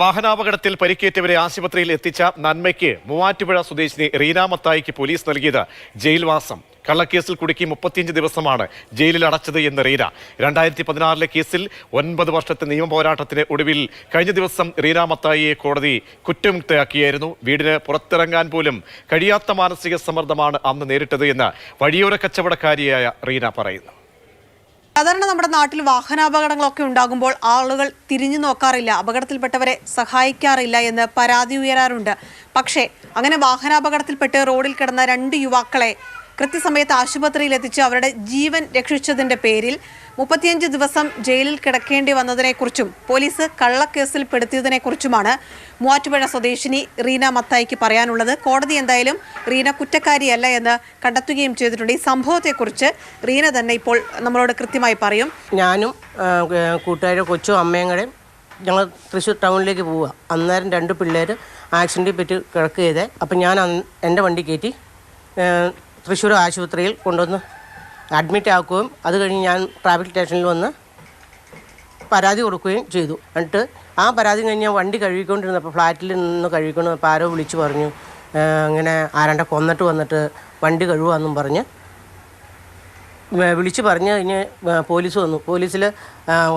വാഹനാപകടത്തിൽ പരിക്കേറ്റവരെ ആശുപത്രിയിൽ എത്തിച്ച നന്മയ്ക്ക് മൂവാറ്റുപുഴ സ്വദേശിനി റീന മത്തായിക്ക് പോലീസ് നൽകിയത് ജയിൽവാസം. കള്ളക്കേസിൽ കുടുക്കി മുപ്പത്തിയഞ്ച് ദിവസമാണ് ജയിലിൽ അടച്ചത് എന്ന് റീന. രണ്ടായിരത്തി പതിനാറിലെ കേസിൽ ഒൻപത് വർഷത്തെ നിയമ പോരാട്ടത്തിന് ഒടുവിൽ കഴിഞ്ഞ ദിവസം റീന മത്തായിയെ കോടതി കുറ്റമുക്തയാക്കിയായിരുന്നു വീടിന് പുറത്തിറങ്ങാൻ പോലും കഴിയാത്ത മാനസിക സമ്മർദ്ദമാണ് അന്ന് നേരിട്ടത് എന്ന് വഴിയോര കച്ചവടക്കാരിയായ റീന പറയുന്നു. സാധാരണ നമ്മുടെ നാട്ടിൽ വാഹനാപകടങ്ങളൊക്കെ ഉണ്ടാകുമ്പോൾ ആളുകൾ തിരിഞ്ഞു നോക്കാറില്ല. അപകടത്തിൽപ്പെട്ടവരെ സഹായിക്കാറില്ല എന്ന് പരാതി ഉയരാറുണ്ട്. പക്ഷേ അങ്ങനെ വാഹനാപകടത്തിൽപ്പെട്ട് റോഡിൽ കിടന്ന രണ്ട് യുവാക്കളെ കൃത്യസമയത്ത് ആശുപത്രിയിൽ എത്തിച്ച് അവരുടെ ജീവൻ രക്ഷിച്ചതിന്റെ പേരിൽ മുപ്പത്തിയഞ്ച് ദിവസം ജയിലിൽ കിടക്കേണ്ടി വന്നതിനെക്കുറിച്ചും പോലീസ് കള്ളക്കേസിൽ പെടുത്തിയതിനെക്കുറിച്ചുമാണ് മൂവാറ്റുപുഴ സ്വദേശിനി റീന മത്തായിക്ക് പറയാനുള്ളത്. കോടതി എന്തായാലും റീന കുറ്റക്കാരിയല്ല എന്ന് കണ്ടെത്തുകയും ചെയ്തിട്ടുണ്ട്. ഈ സംഭവത്തെക്കുറിച്ച് റീന തന്നെ ഇപ്പോൾ നമ്മളോട് കൃത്യമായി പറയും. ഞാനും കൂട്ടുകാരുടെ കൊച്ചും അമ്മയും ഞങ്ങൾ തൃശ്ശൂർ ടൗണിലേക്ക് പോവുക. അന്നേരം രണ്ട് പിള്ളേർ ആക്സിഡന്റിൽ പറ്റി ചെയ്തേ. അപ്പം ഞാൻ എന്റെ വണ്ടി കയറ്റി തൃശ്ശൂർ ആശുപത്രിയിൽ കൊണ്ടുവന്ന് അഡ്മിറ്റ് ആക്കുകയും അത് കഴിഞ്ഞ് ഞാൻ ട്രാഫിക് സ്റ്റേഷനിൽ വന്ന് പരാതി കൊടുക്കുകയും ചെയ്തു. എന്നിട്ട് ആ പരാതി കഴിഞ്ഞ് ഞാൻ വണ്ടി കഴുകിക്കൊണ്ടിരുന്നപ്പോൾ ഫ്ലാറ്റിൽ നിന്ന് കഴുകിക്കൊണ്ട് ആരോ വിളിച്ചു പറഞ്ഞു ഇങ്ങനെ ആരാണ്ട കൊന്നിട്ട് വന്നിട്ട് വണ്ടി കഴുകുകയെന്നും പറഞ്ഞ് വിളിച്ച് പറഞ്ഞ് കഴിഞ്ഞ് പോലീസ് വന്നു. പോലീസിൽ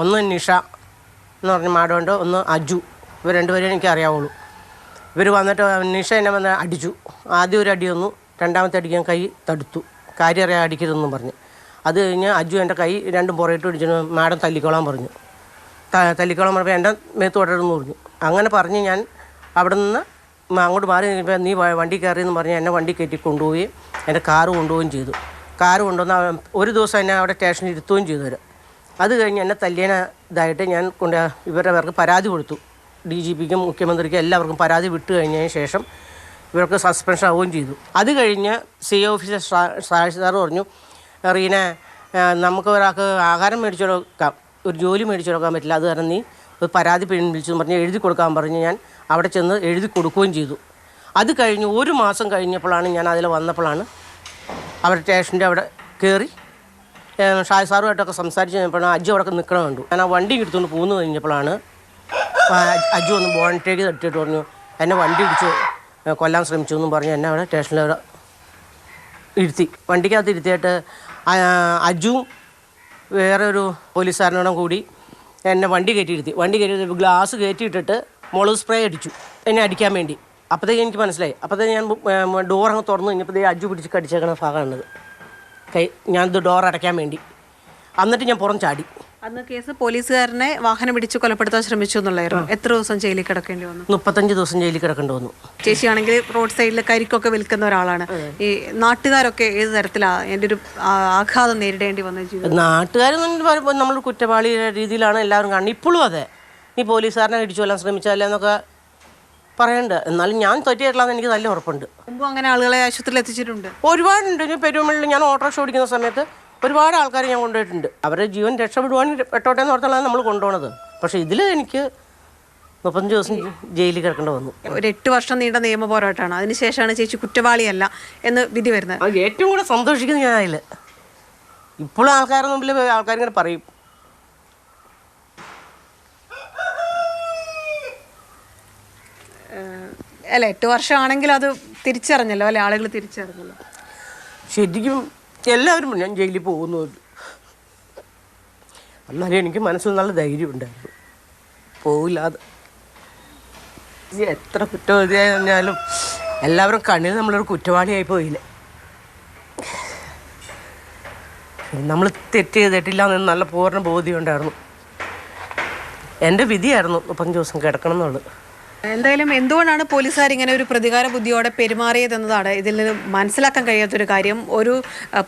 ഒന്ന് നിഷ എന്ന് പറഞ്ഞ മാഡമുണ്ട് ഒന്ന് അജു. ഇവർ രണ്ടുപേരെയും എനിക്ക് അറിയാവുള്ളൂ ഇവർ വന്നിട്ട് നിഷ എന്നെ വന്ന് അടിച്ചു. ആദ്യം ഒരു അടി വന്നു. രണ്ടാമത്തെ അടിക്കാൻ കൈ തടുത്തു. കാര്യം അറിയാൻ അടിക്കരുതെന്നും പറഞ്ഞ്. അത് കഴിഞ്ഞ് അജു എന്റെ കൈ രണ്ടും പുറയിട്ട് പിടിച്ചു മാഡം തല്ലിക്കോളാൻ പറഞ്ഞു. തല്ലിക്കോളാൻ പറഞ്ഞപ്പോൾ എന്റെ മേത്ത് തുടരുന്നു പറഞ്ഞു. അങ്ങനെ പറഞ്ഞ് ഞാൻ അവിടെ നിന്ന് അങ്ങോട്ട് മാറി കഴിഞ്ഞപ്പോൾ നീ വണ്ടി കയറിയെന്ന് പറഞ്ഞ് എന്നെ വണ്ടി കയറ്റി കൊണ്ടുപോവുകയും എന്റെ കാറ് കൊണ്ടുപോവുകയും ചെയ്തു. കാറ് കൊണ്ടുവന്ന് ഒരു ദിവസം എന്നെ അവിടെ സ്റ്റേഷനിൽ ഇരുത്തുകയും ചെയ്തു അത് കഴിഞ്ഞ് എന്നെ തല്ലിയന ഇതായിട്ട് ഞാൻ കൊണ്ട് ഇവരുടെ പേർക്ക് പരാതി കൊടുത്തു. ഡി ജി പിക്കും മുഖ്യമന്ത്രിക്കും എല്ലാവർക്കും പരാതി വിട്ടു കഴിഞ്ഞതിന് ശേഷം ഇവർക്ക് സസ്പെൻഷൻ ആവുകയും ചെയ്തു. അത് കഴിഞ്ഞ് സി ഓഫീസർ സാക്ഷി പറഞ്ഞു റീന നമുക്ക് ഒരാൾക്ക് ആഹാരം മേടിച്ചു കൊടുക്കാം ഒരു ജോലി മേടിച്ചു കൊടുക്കാൻ പറ്റില്ല അത് കാരണം നീ ഒരു പരാതി പിൻവലിച്ചെന്ന് പറഞ്ഞ് എഴുതി കൊടുക്കാൻ പറഞ്ഞ് ഞാൻ അവിടെ ചെന്ന് എഴുതി കൊടുക്കുകയും ചെയ്തു. അത് കഴിഞ്ഞ് ഒരു മാസം കഴിഞ്ഞപ്പോഴാണ് ഞാൻ അതിൽ വന്നപ്പോഴാണ് അവർ സ്റ്റേഷന്റെ അവിടെ കയറി ഷായ് സാറുമായിട്ടൊക്കെ സംസാരിച്ച് കഴിഞ്ഞപ്പോഴാണ് അജ്ജു അവിടെ നിൽക്കണമുണ്ട് ഞാൻ ആ വണ്ടി എടുത്തുകൊണ്ട് പോകുന്നു കഴിഞ്ഞപ്പോഴാണ് അജു ഒന്ന് ബോണറ്റേക്ക് തട്ടിയിട്ട് പറഞ്ഞു. എന്നെ വണ്ടി ഇടിച്ചു. കൊല്ലാൻ ശ്രമിച്ചു എന്നും പറഞ്ഞു. എന്നെ അവിടെ സ്റ്റേഷനിൽ അവിടെ ഇരുത്തി. വണ്ടിക്കകത്ത് ഇരുത്തിയിട്ട് അജുവും വേറെ ഒരു പോലീസുകാരനോടും കൂടി എന്നെ വണ്ടി കയറ്റിയിരുത്തി വണ്ടി കയറ്റി ഗ്ലാസ് കയറ്റിയിട്ടിട്ട് മുളക് സ്പ്രേ അടിച്ചു. എന്നെ അടിക്കാൻ വേണ്ടി. അപ്പോഴത്തേക്ക് എനിക്ക് മനസ്സിലായി. അപ്പോഴത്തേക്ക് ഞാൻ ഡോർ അങ്ങ് തുറന്നു. കഴിഞ്ഞപ്പോൾ അജു പിടിച്ച് കടിച്ചേക്കണ ഭാഗമാണിത്. കൈ ഞാനിത് ഡോർ അടയ്ക്കാൻ വേണ്ടി. എന്നിട്ട് ഞാൻ പുറം ചാടി. അന്ന് കേസ് പോലീസുകാരനെ വാഹനം പിടിച്ച് കൊലപ്പെടുത്താൻ ശ്രമിച്ചു എന്നുള്ളായിരുന്നു എത്ര ദിവസം ജയിലിൽ കിടക്കേണ്ടി വന്നു? മുപ്പത്തഞ്ച് ദിവസം ജയിലിൽ കിടക്കേണ്ടി വന്നു. ചേച്ചിയാണെങ്കിൽ റോഡ് സൈഡിൽ കരിക്കൊക്കെ വിൽക്കുന്ന ഒരാളാണ്. ഈ നാട്ടുകാരൊക്കെ ഏത് തരത്തിലാണ് എന്റെ ഒരു ആഘാതം നേരിടേണ്ടി വന്ന ജീവിതം? നാട്ടുകാരെന്ന് പറയുമ്പോൾ നമ്മൾ കുറ്റവാളി രീതിയിലാണ് എല്ലാവരും കാണുന്നത്. ഇപ്പോഴും അതെ. നീ പോലീസുകാരനെ ഇടിച്ചു കൊല്ലാൻ ശ്രമിച്ചാലേ എന്നൊക്കെ പറയണ്ട. എന്നാലും ഞാൻ തെറ്റിയായിട്ടുള്ളതെന്ന് എനിക്ക് നല്ല ഉറപ്പുണ്ട്. മുമ്പ് അങ്ങനെ ആളുകളെ ആശുപത്രിയിൽ എത്തിച്ചിട്ടുണ്ട്. ഒരുപാടുണ്ട്. ഞാൻ പെരുമള്ളിൽ ഞാൻ ഓട്ടോറിക്ഷ ഓടിക്കുന്ന സമയത്ത് ഒരുപാട് ആൾക്കാർ ഞാൻ കൊണ്ടുപോയിട്ടുണ്ട്. അവരുടെ ജീവൻ രക്ഷപ്പെടുവാൻ പെട്ടോട്ടെ എന്ന് ഓർത്താണ് നമ്മൾ കൊണ്ടുപോണത്. പക്ഷെ ഇതിൽ എനിക്ക് മുപ്പത്തഞ്ച് ദിവസം ജയിലിൽ കിടക്കേണ്ടി വന്നു. ഒരു എട്ട് വർഷം നീണ്ട നിയമ പോരാട്ടമാണ്. അതിനുശേഷമാണ് ചേച്ചി കുറ്റവാളിയല്ല എന്ന് വിധി വരുന്നത്. ഏറ്റവും കൂടെ സന്തോഷിക്കുന്ന ഞാൻ അതിൽ ഇപ്പോഴും ആൾക്കാരുടെ മുമ്പിൽ ആൾക്കാരിങ്ങനെ പറയും. അല്ല എട്ട് വർഷമാണെങ്കിൽ അത് തിരിച്ചറിഞ്ഞല്ലോ അല്ലെ ആളുകൾ തിരിച്ചറിഞ്ഞല്ലോ? ശരിക്കും എല്ലാവരും ഞാൻ ജയിലിൽ പോകുന്നു. എന്നാലും എനിക്ക് മനസ്സിൽ നല്ല ധൈര്യം ഉണ്ടായിരുന്നു. പോവില്ലാതെ. എത്ര കുറ്റവാളിയായി പറഞ്ഞാലും എല്ലാവരും കണ്ണിൽ നമ്മളൊരു കുറ്റവാളിയായി പോയില്ലേ? നമ്മൾ തെറ്റ് ചെയ്തിട്ടില്ല എന്ന് നല്ല പൂർണ ബോധ്യം ഉണ്ടായിരുന്നു. എന്റെ വിധിയായിരുന്നു മുപ്പത്തഞ്ച് ദിവസം കിടക്കണം എന്നുള്ളത്. എന്തായാലും എന്തുകൊണ്ടാണ് പോലീസുകാർ ഇങ്ങനെ ഒരു പ്രതികാര ബുദ്ധിയോടെ പെരുമാറിയതെന്നതാണ് ഇതിൽ നിന്ന് മനസ്സിലാക്കാൻ കഴിയാത്തൊരു കാര്യം. ഒരു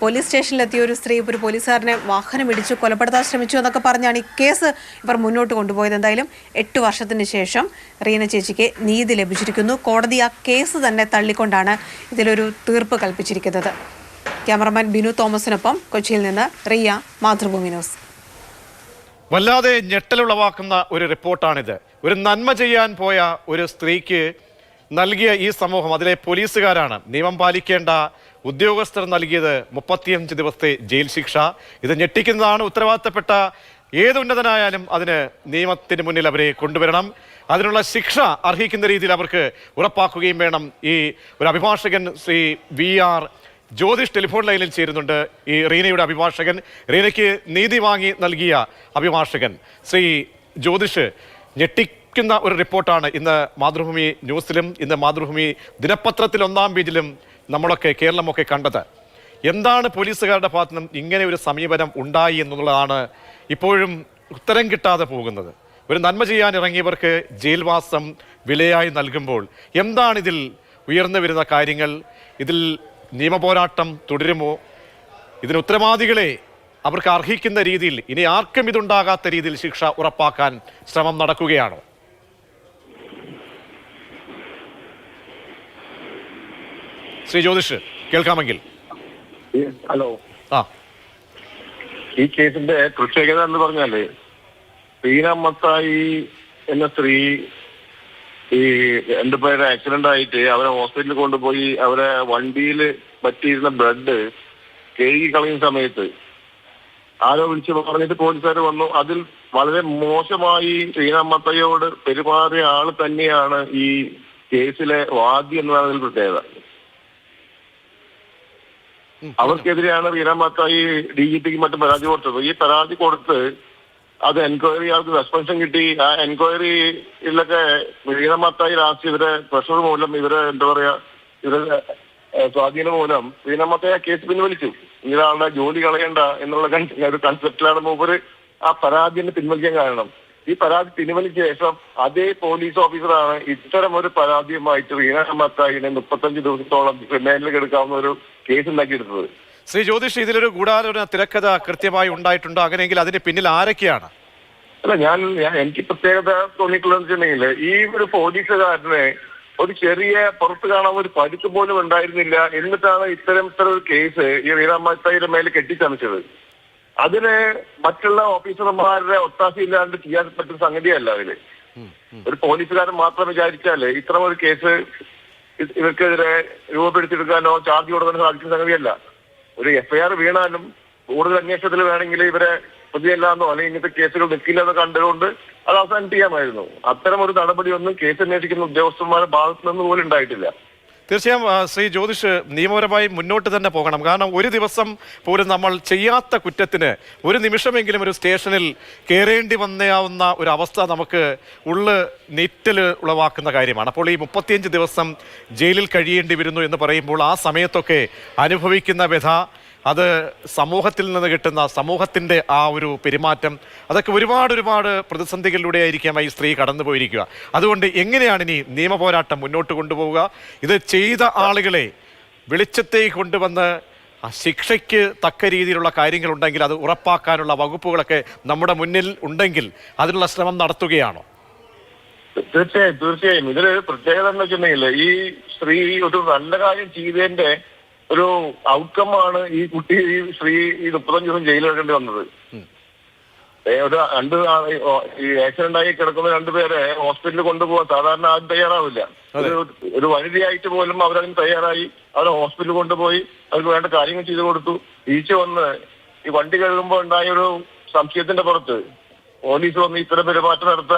പോലീസ് സ്റ്റേഷനിലെത്തിയ ഒരു സ്ത്രീ ഒരു പോലീസുകാരനെ വാഹനം ഇടിച്ച് കൊലപ്പെടുത്താൻ ശ്രമിച്ചു എന്നൊക്കെ പറഞ്ഞാണ് ഈ കേസ് ഇവർ മുന്നോട്ട് കൊണ്ടുപോയത്. എന്തായാലും എട്ട് വർഷത്തിന് ശേഷം റീന ചേച്ചിക്ക് നീതി ലഭിച്ചിരിക്കുന്നു. കോടതി ആ കേസ് തന്നെ തള്ളിക്കൊണ്ടാണ് ഇതിലൊരു തീർപ്പ് കൽപ്പിച്ചിരിക്കുന്നത്. ക്യാമറമാൻ ബിനു തോമസിനൊപ്പം കൊച്ചിയിൽ നിന്ന് റിയ മാതൃഭൂമി ന്യൂസ്. വല്ലാതെ ഞെട്ടലുളവാക്കുന്ന ഒരു റിപ്പോർട്ടാണിത്. ഒരു നന്മ ചെയ്യാൻ പോയ ഒരു സ്ത്രീക്ക് നൽകിയ ഈ സമൂഹം അതിലെ പോലീസുകാരാണ്. നിയമം പാലിക്കേണ്ട ഉദ്യോഗസ്ഥർ നൽകിയത് മുപ്പത്തിയഞ്ച് ദിവസത്തെ ജയിൽ ശിക്ഷ. ഇത് ഞെട്ടിക്കുന്നതാണ് ഉത്തരവാദിത്തപ്പെട്ട ഏത് ഉന്നതനായാലും അതിന് നിയമത്തിന് മുന്നിൽ അവരെ കൊണ്ടുവരണം. അതിനുള്ള ശിക്ഷ അർഹിക്കുന്ന രീതിയിൽ അവർക്ക് ഉറപ്പാക്കുകയും വേണം. ഈ ഒരു അഭിഭാഷകൻ Shri V R Jyothish telephone ലൈനിൽ ചേരുന്നുണ്ട്. ഈ റീനയുടെ അഭിഭാഷകൻ. റീനയ്ക്ക് നീതി വാങ്ങി നൽകിയ അഭിഭാഷകൻ ശ്രീ ജ്യോതിഷ്. ഞെട്ടിക്കുന്ന ഒരു റിപ്പോർട്ടാണ് ഇന്ന് മാതൃഭൂമി ന്യൂസിലും ഇന്ന് മാതൃഭൂമി ദിനപത്രത്തിൽ ഒന്നാം പേജിലും നമ്മളൊക്കെ കേരളമൊക്കെ കണ്ടത്. എന്താണ് പോലീസുകാരുടെ ഭാഗത്തു നിന്നും ഇങ്ങനെ ഒരു സമീപനം ഉണ്ടായി എന്നുള്ളതാണ് ഇപ്പോഴും ഉത്തരം കിട്ടാതെ പോകുന്നത്. ഒരു നന്മ ചെയ്യാൻ ഇറങ്ങിയവർക്ക് ജയിൽവാസം വിലയായി നൽകുമ്പോൾ എന്താണിതിൽ ഉയർന്നു വരുന്ന കാര്യങ്ങൾ? ഇതിൽ നിയമപോരാട്ടം തുടരുമോ? ഇതിന് ഉത്തരവാദികളെ അവർക്ക് അർഹിക്കുന്ന രീതിയിൽ ഇനി ആർക്കും ഇതുണ്ടാകാത്ത രീതിയിൽ ശിക്ഷ ഉറപ്പാക്കാൻ ശ്രമം നടക്കുകയാണോ? ശ്രീ ജ്യോതിഷ് കേൾക്കാമെങ്കിൽ. ഹലോ. ആ. ഈ കേസിന്റെ പ്രത്യേകത എന്ന് പറഞ്ഞാൽ റീന മത്തായി എന്ന സ്ത്രീ ഈ രണ്ടു പേരുടെ ആക്സിഡന്റ് ആയിട്ട് അവരെ ഹോസ്പിറ്റലിൽ കൊണ്ടുപോയി അവരെ വണ്ടിയിൽ പറ്റിയിരുന്ന ബ്ലഡ് കഴുകി കളയുന്ന സമയത്ത് ആരോ വിളിച്ച് പറഞ്ഞിട്ട് പോലീസുകാർ വന്നു. അതിൽ വളരെ മോശമായി ശ്രീരാമത്തയോട് മത്തയോട് പെരുമാറിയ ആൾ തന്നെയാണ് ഈ കേസിലെ വാദി എന്നതാണ് പ്രത്യേകത. അവർക്കെതിരെയാണ് വീരമത്തായി ഡി ജി പിക്ക് മറ്റും പരാതി കൊടുത്തത്. ഈ പരാതി കൊടുത്ത് അത് എൻക്വയറി ആൾക്ക് സസ്പെൻഷൻ കിട്ടി. ആ എൻക്വയറിയിലൊക്കെ വീരമത്തായി ലാസ്റ്റ് ഇവരെ പ്രഷർ മൂലം ഇവരെ എന്താ പറയാ ഇവരെ സ്വാധീനം മൂലം വീരമത്തായി ആ കേസ് പിൻവലിച്ചു. ഇയാളുടെ ജോലി കളയണ്ട എന്നുള്ള ഒരു കൺസെപ്റ്റിലാണ് മൂപ്പര് ആ പരാതി തന്നെ പിൻവലിക്കാൻ കാരണം. ഈ പരാതി പിൻവലിച്ച ശേഷം അതേ പോലീസ് ഓഫീസറാണ് ഇത്തരം ഒരു പരാതിയുമായിട്ട് റീന മത്തായിനെ മുപ്പത്തഞ്ച് ദിവസത്തോളം റിമാൻഡിൽ കിടക്കാവുന്ന ഒരു കേസ് ഉണ്ടാക്കിയെടുത്തത്. ശ്രീ ജ്യോതിഷ് ഇതിലൊരു ഗൂഢാലോചന തിരക്കഥ കൃത്യമായി ഉണ്ടായിട്ടുണ്ടോ? അങ്ങനെയെങ്കിൽ അതിന് പിന്നിൽ ആരൊക്കെയാണ്? അല്ല ഞാൻ ഞാൻ എനിക്ക് പ്രത്യേകത തോന്നിയിട്ടുള്ളതെന്ന് വെച്ചിട്ടുണ്ടെങ്കിൽ ഈ ഒരു പോലീസുകാരനെ ഒരു ചെറിയ പുറത്ത് കാണാൻ ഒരു പരിക്ക് പോലും ഉണ്ടായിരുന്നില്ല. എന്നിട്ടാണ് ഇത്തരം ഇത്തരം ഒരു കേസ് ഈ വീരാമ്മയുടെ മേലെ കെട്ടിച്ചമച്ചത്. അതിന് മറ്റുള്ള ഓഫീസർമാരുടെ ഒത്താശയില്ലാണ്ട് ചെയ്യാൻ പറ്റുന്ന സംഗതിയല്ല അതിൽ ഒരു പോലീസുകാരൻ മാത്രം വിചാരിച്ചാൽ ഇത്തരം ഒരു കേസ് ഇവർക്കെതിരെ രൂപപ്പെടുത്തിയെടുക്കാനോ ചാർജ് കൊടുക്കാനോ സാധിക്കുന്ന സംഗതിയല്ല. ഒരു എഫ്ഐആർ വീണാലും കൂടുതൽ അന്വേഷണത്തിൽ വേണമെങ്കിൽ ഇവരെ പ്രതിയല്ലാന്നോ അല്ലെങ്കിൽ ഇങ്ങനത്തെ കേസുകൾ നിൽക്കില്ലെന്ന് കണ്ടുകൊണ്ട് അത് ചെയ്യാമായിരുന്നു അത്തരം ഒരു നടപടിയൊന്നും കേസ് അന്വേഷിക്കുന്ന ഉദ്യോഗസ്ഥന്മാരുടെ ഭാഗത്തു നിന്ന് പോലും ഉണ്ടായിട്ടില്ല. തീർച്ചയായും ശ്രീ ജ്യോതിഷ് നിയമപരമായി മുന്നോട്ട് തന്നെ പോകണം. കാരണം ഒരു ദിവസം പോലും നമ്മൾ ചെയ്യാത്ത കുറ്റത്തിന് ഒരു നിമിഷമെങ്കിലും ഒരു സ്റ്റേഷനിൽ കയറേണ്ടി വന്നയാവുന്ന ഒരു അവസ്ഥ നമുക്ക് ഉള്ള് നെറ്റൽ ഉളവാക്കുന്ന കാര്യമാണ്. അപ്പോൾ ഈ മുപ്പത്തിയഞ്ച് ദിവസം ജയിലിൽ കഴിയേണ്ടി വരുന്നു എന്ന് പറയുമ്പോൾ ആ സമയത്തൊക്കെ അനുഭവിക്കുന്ന വ്യഥ അത് സമൂഹത്തിൽ നിന്ന് കിട്ടുന്ന സമൂഹത്തിന്റെ ആ ഒരു പെരുമാറ്റം അതൊക്കെ ഒരുപാട് ഒരുപാട് പ്രതിസന്ധികളിലൂടെ ആയിരിക്കാം ഈ സ്ത്രീ കടന്നു പോയിരിക്കുക അതുകൊണ്ട് എങ്ങനെയാണ് ഇനി നിയമ പോരാട്ടം മുന്നോട്ട് കൊണ്ടുപോവുക? ഇത് ചെയ്ത ആളുകളെ വെളിച്ചത്തേക്ക് കൊണ്ടുവന്ന് ശിക്ഷയ്ക്ക് തക്ക രീതിയിലുള്ള കാര്യങ്ങളുണ്ടെങ്കിൽ അത് ഉറപ്പാക്കാനുള്ള വകുപ്പുകളൊക്കെ നമ്മുടെ മുന്നിൽ ഉണ്ടെങ്കിൽ അതിനുള്ള ശ്രമം നടത്തുകയാണോ? തീർച്ചയായും തീർച്ചയായും. ഇതിൽ പ്രത്യേകത എന്ന് വെച്ചിട്ടുണ്ടെങ്കിൽ ഈ സ്ത്രീ ഒരു നല്ല കാര്യം ചെയ്തതിന്റെ ഒരു ഔട്ട്കം ആണ് ഈ കുട്ടി ഈ സ്ത്രീ ഈ മുപ്പത്തഞ്ച് ദിവസം ജയിലിൽ വെക്കേണ്ടി വന്നത് ഒരു രണ്ട് ഈ ആക്സിഡന്റ് ആയി കിടക്കുന്ന രണ്ടുപേരെ ഹോസ്പിറ്റലിൽ കൊണ്ടുപോകാൻ സാധാരണ ആരും തയ്യാറാവില്ല. ഒരു ഒരു വനിതയായിട്ട് പോലും അവരതിന് തയ്യാറായി. അവരെ ഹോസ്പിറ്റലിൽ കൊണ്ടുപോയി അവർക്ക് വേണ്ട കാര്യങ്ങൾ ചെയ്തു കൊടുത്തു. തിരിച്ച് വന്ന് ഈ വണ്ടി കഴുകുമ്പോൾ ഉണ്ടായ ഒരു സംശയത്തിന്റെ പുറത്ത് പോലീസ് വന്ന് ഇത്തരം പെരുമാറ്റം നടത്ത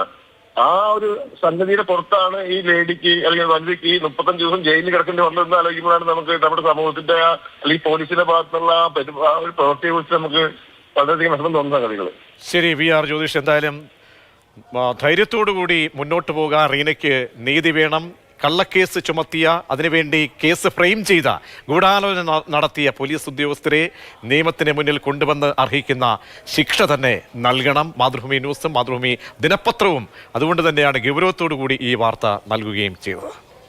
ആ ഒരു സംഗതിയുടെ പുറത്താണ് ഈ ലേഡിക്ക് അല്ലെങ്കിൽ വനിതയ്ക്ക് ഈ മുപ്പത്തഞ്ച് ദിവസം ജയിലിൽ കിടക്കേണ്ടി വന്നതെന്ന് ആലോചിക്കുമ്പോഴാണ് നമുക്ക് നമ്മുടെ സമൂഹത്തിന്റെ അല്ലെങ്കിൽ പോലീസിന്റെ ഭാഗത്തുള്ള ആ ഒരു പ്രവൃത്തിയെ കുറിച്ച് നമുക്ക് വളരെയധികം വിഷമം തോന്നുന്ന കഥകൾ ശരി വി ആർ ജ്യോതിഷ് എന്തായാലും ധൈര്യത്തോടു കൂടി മുന്നോട്ട് പോകാൻ റീനയ്ക്ക് നീതി വേണം. കള്ളക്കേസ് ചുമത്തിയ അതിനുവേണ്ടി കേസ് ഫ്രെയിം ചെയ്ത ഗൂഢാലോചന നടത്തിയ പോലീസ് ഉദ്യോഗസ്ഥരെ നിയമത്തിന് മുന്നിൽ കൊണ്ടുവന്ന് അർഹിക്കുന്ന ശിക്ഷ തന്നെ നൽകണം. മാതൃഭൂമി ന്യൂസും മാതൃഭൂമി ദിനപത്രവും. അതുകൊണ്ട് തന്നെയാണ് ഗൗരവത്തോടു കൂടി ഈ വാർത്ത നൽകുകയും ചെയ്തത്.